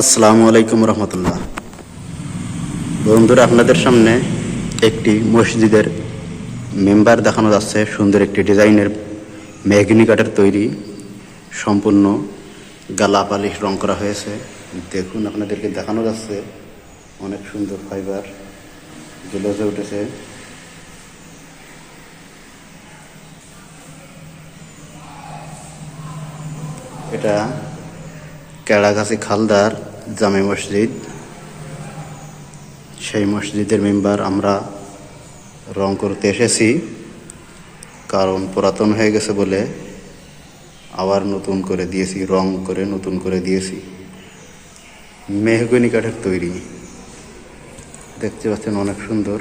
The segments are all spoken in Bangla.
আসসালামু আলাইকুম রহমতুল্লাহ। বন্ধুরা, আপনাদের সামনে একটি মসজিদের মেম্বার দেখানো যাচ্ছে। সুন্দর একটি ডিজাইনের মেহগিনি কাঠের তৈরি, সম্পূর্ণ গালা পালিশ রং করা হয়েছে। দেখুন, আপনাদেরকে দেখানো যাচ্ছে অনেক সুন্দর ফাইবার জেলেজে উঠেছে। এটা কেড়াগাছি খালদার জামে মসজিদ। সেই মসজিদের মেম্বার আমরা রং করতে এসেছি, কারণ পুরাতন হয়ে গেছে বলে আবার নতুন করে দিয়েছি, রং করে নতুন করে দিয়েছি। মেহগনি কাঠের তৈরি। দেখতে পাচ্ছেন অনেক সুন্দর।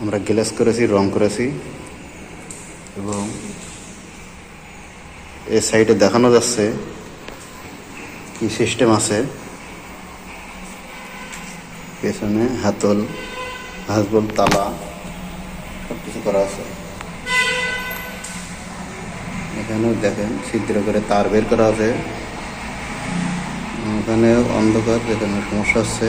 আমরা গ্লেস করেছি, রং করেছি এবং এ সাইডে দেখানো যাচ্ছে কি সিস্টেম আছে। পেছনে হাতল হাসবল তালা সব কিছু করা আছে। এখানেও দেখেন ছিদ্র করে তার বের করা আছে। ওখানে অন্ধকার, যেখানে সমস্যা হচ্ছে।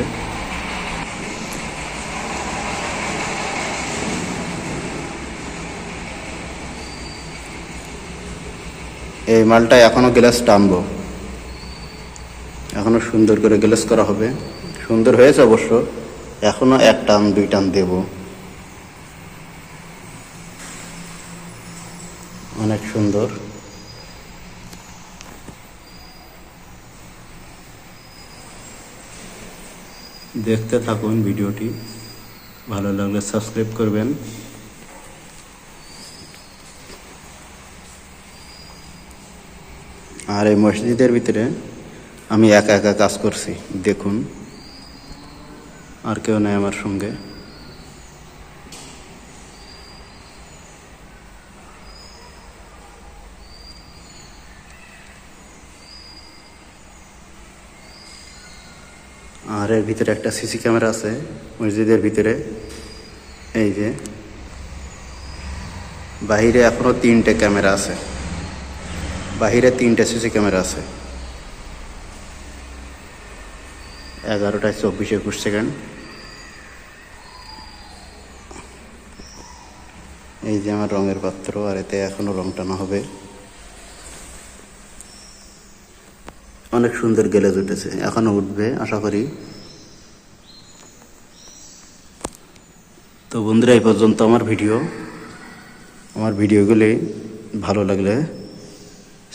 এই মালটা এখনও গ্লাস টানবো। এখনও সুন্দর করে গ্লাস করা হবে। সুন্দর হয়েছে অবশ্য। এখনও এক টান, দুই টান দেব। অনেক সুন্দর। দেখতে থাকুন ভিডিওটি। ভালো লাগলে সাবস্ক্রাইব করবেন। আর এই মসজিদের ভিতরে আমি একা একা কাজ করছি, দেখুন। আর কেউ নেই আমার সঙ্গে। আর এর ভিতরে একটা সিসি ক্যামেরা আছে, মসজিদের ভিতরে। এই যে। বাহিরে এখনও তিনটে ক্যামেরা আছে। বাহিরে তিনটে সিসি ক্যামেরা আছে। এগারোটায় চব্বিশ একুশ সেকেন্ড। এই যে আমার রঙের পাত্র, আর এতে এখনও রং টানা হবে। অনেক সুন্দর গেলেজ উঠেছে, এখনও উঠবে, আশা করি। তো বন্ধুরা, এই পর্যন্ত আমার ভিডিও। আমার ভিডিওগুলি ভালো লাগলে